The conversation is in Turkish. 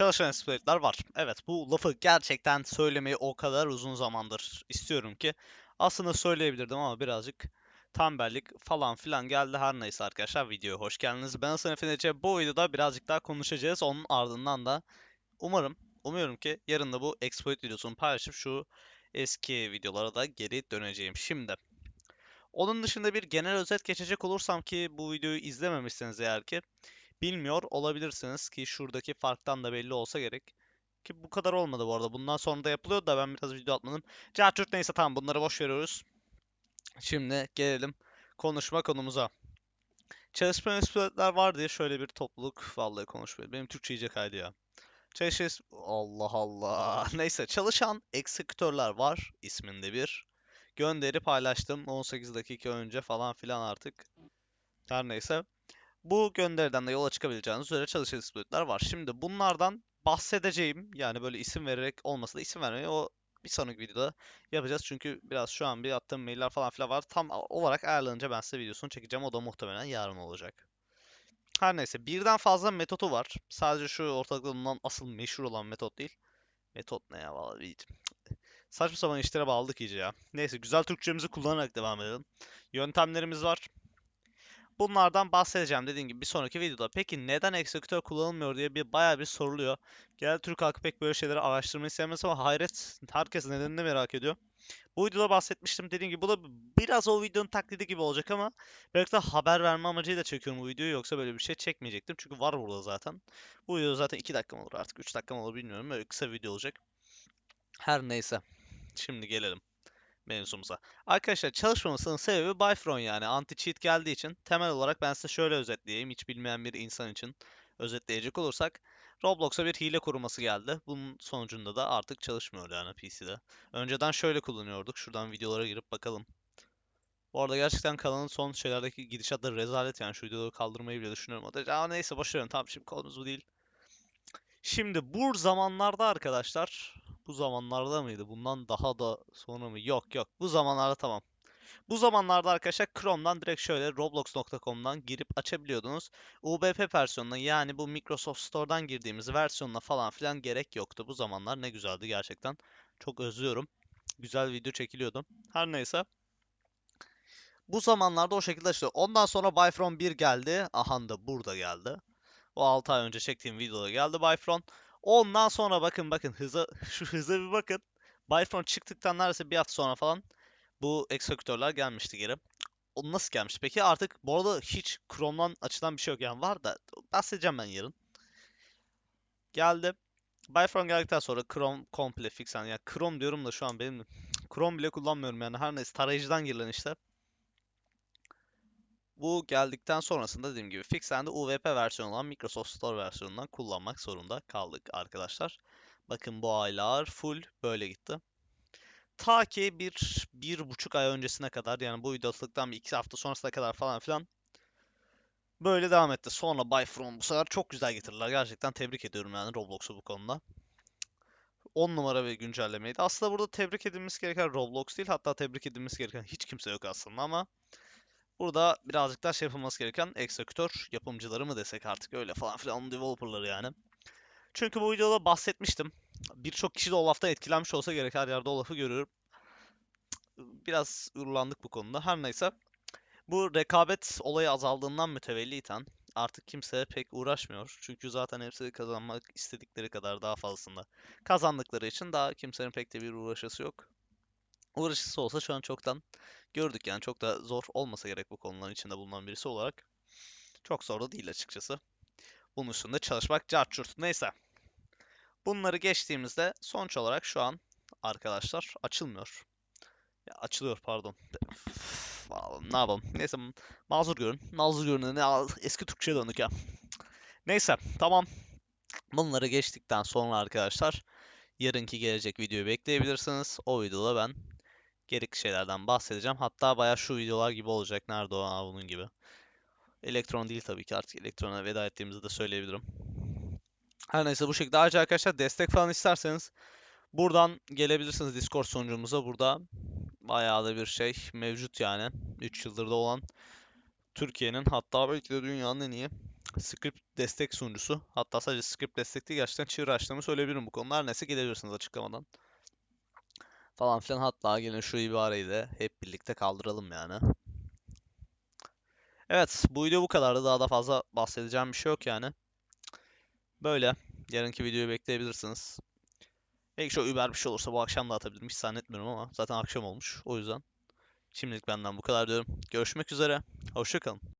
Çalışan exploit'ler var. Evet bu lafı gerçekten söylemeyi o kadar uzun zamandır istiyorum ki aslında söyleyebilirdim ama birazcık tembellik falan filan geldi. Her neyse arkadaşlar videoya hoş geldiniz. Ben Hasan Efe Nece. Bu videoda birazcık daha konuşacağız. Onun ardından da umarım, umuyorum ki yarın da bu exploit videosunu paylaşıp şu eski videolara da geri döneceğim. Şimdi onun dışında bir genel özet geçecek olursam ki bu videoyu izlememişseniz eğer ki bilmiyor olabilirsiniz ki şuradaki farktan da belli olsa gerek. Ki bu kadar olmadı bu arada. Bundan sonra da yapılıyor da ben biraz video atmadım. Cartürt neyse tamam bunları boş veriyoruz. Şimdi gelelim konuşma konumuza. Çalışma exploit'ler var diye şöyle bir topluluk vallahi konuşmuyor. Benim Türkçe iyice kaydı ya. Çalışan Allah Allah. Neyse çalışan eksekütörler var isminde bir. Gönderi paylaştım 18 dakika önce falan filan artık. Her neyse. Bu gönderiden de yola çıkabileceğiniz üzere çalışan exploit'ler var. Şimdi bunlardan bahsedeceğim. Yani böyle isim vererek olmasa da isim vermeyi o bir sonraki videoda yapacağız. Çünkü biraz şu an bir attığım mailler falan filan var. Tam olarak ayarlanınca ben size videosunu çekeceğim. O da muhtemelen yarın olacak. Her neyse birden fazla metodu var. Sadece şu ortalıkta bulunan asıl meşhur olan metot değil. Metot ne ya vallahi bir- Saçma sapan işlere bağladık iyice ya. Neyse güzel Türkçemizi kullanarak devam edelim. Yöntemlerimiz var. Bunlardan bahsedeceğim dediğim gibi bir sonraki videoda. Peki neden eksekütör kullanılmıyor diye bir bayağı bir soruluyor. Genel Türk halkı pek böyle şeyleri araştırmayı sevmez ama hayret herkes nedenini merak ediyor. Bu videoda bahsetmiştim dediğim gibi bu da biraz o videonun taklidi gibi olacak ama belki de haber verme amacıyla çekiyorum bu videoyu yoksa böyle bir şey çekmeyecektim. Çünkü var burada zaten. Bu video zaten 2 dakika mı olur artık 3 dakika mı olur bilmiyorum. Böyle kısa video olacak. Her neyse. Şimdi gelelim mevzumuza. Arkadaşlar çalışmamasının sebebi Bifron yani anti-cheat geldiği için temel olarak ben size şöyle özetleyeyim hiç bilmeyen bir insan için özetleyecek olursak Roblox'a bir hile koruması geldi. Bunun sonucunda da artık çalışmıyor yani PC'de. Önceden şöyle kullanıyorduk. Şuradan videolara girip bakalım. Bu arada gerçekten kanalın son şeylerdeki gidişatları rezalet yani şu videoları kaldırmayı bile düşünüyorum. O da, Aa, neyse boşverin tamam şimdi konumuz bu değil. Şimdi bu zamanlarda arkadaşlar bu zamanlarda mıydı? Bundan daha da sonra mı? Yok yok. Bu zamanlarda tamam. Bu zamanlarda arkadaşlar Chrome'dan direkt şöyle roblox.com'dan girip açabiliyordunuz. UBP versiyonuna yani bu Microsoft Store'dan girdiğimiz versiyonuna falan filan gerek yoktu. Bu zamanlar ne güzeldi gerçekten. Çok özlüyorum. Güzel video çekiliyordu. Her neyse. Bu zamanlarda o şekilde işte. Ondan sonra Bifron 1 geldi. Aha da burada geldi. O 6 ay önce çektiğim videoda geldi Bifron. Ondan sonra bakın bakın hıza şu hıza bir bakın. Bifron çıktıktan neredeyse bir hafta sonra falan bu eksekütörler gelmişti geri. O nasıl gelmiş peki? Artık bu arada hiç Chrome'dan açılan bir şey yok yani var da bahsedeceğim ben yarın. Geldi. Bifron geldikten sonra Chrome komple fix yani, yani Chrome diyorum da şu an benim Chrome bile kullanmıyorum yani her neyse tarayıcıdan girilen işte. Bu geldikten sonrasında dediğim gibi fixlendi UWP versiyonu olan Microsoft Store versiyonundan kullanmak zorunda kaldık arkadaşlar. Bakın bu aylar full böyle gitti. Ta ki bir, bir buçuk ay öncesine kadar yani bu video atıldıktan bir iki hafta sonrasına kadar falan filan böyle devam etti. Sonra Bifron bu sefer çok güzel getirdiler. Gerçekten tebrik ediyorum yani Roblox'u bu konuda. 10 numara bir güncellemeydi. Aslında burada tebrik edilmesi gereken Roblox değil hatta tebrik edilmesi gereken hiç kimse yok aslında ama Burada birazcık daha şey yapılması gereken eksekütör yapımcıları mı desek artık öyle falan filan developerları yani. Çünkü bu videoda bahsetmiştim. Birçok kişi de Olaf'tan etkilenmiş olsa gerek her yerde Olaf'ı görüyorum. Biraz ürlandık bu konuda. Her neyse. Bu rekabet olayı azaldığından mütevelliten artık kimse pek uğraşmıyor. Çünkü zaten hepsi kazanmak istedikleri kadar daha fazlasında kazandıkları için daha kimsenin pek de bir uğraşısı yok. Uğraşısı olsa şu an çoktan gördük yani çok da zor olmasa gerek bu konuların içinde bulunan birisi olarak. Çok zor da değil açıkçası. Bunun üstünde çalışmak cart Neyse. Bunları geçtiğimizde sonuç olarak şu an arkadaşlar açılmıyor. Ya açılıyor pardon. Vallahi ne yapalım. Neyse mazur görün. Mazur görün. Ne eski Türkçe'ye döndük ya. Neyse tamam. Bunları geçtikten sonra arkadaşlar yarınki gelecek videoyu bekleyebilirsiniz. O videoda ben gerekli şeylerden bahsedeceğim. Hatta baya şu videolar gibi olacak. Nerede o? Bunun gibi. Elektron değil tabii ki artık elektrona veda ettiğimizi de söyleyebilirim. Her neyse bu şekilde. Ayrıca arkadaşlar destek falan isterseniz buradan gelebilirsiniz Discord sunucumuza. Burada bayağı da bir şey mevcut yani. 3 yıldır da olan Türkiye'nin hatta belki de dünyanın en iyi script destek sunucusu. Hatta sadece script destek değil gerçekten çığır açtığımı söyleyebilirim bu konuda. Her neyse gidebilirsiniz açıklamadan. Falan filan hatta gelin şu ibareyi de hep birlikte kaldıralım yani. Evet bu video bu kadardı. Daha da fazla bahsedeceğim bir şey yok yani. Böyle. Yarınki videoyu bekleyebilirsiniz. Belki şu Uber bir şey olursa bu akşam da atabilirim. Hiç zannetmiyorum ama zaten akşam olmuş. O yüzden şimdilik benden bu kadar diyorum. Görüşmek üzere. Hoşçakalın.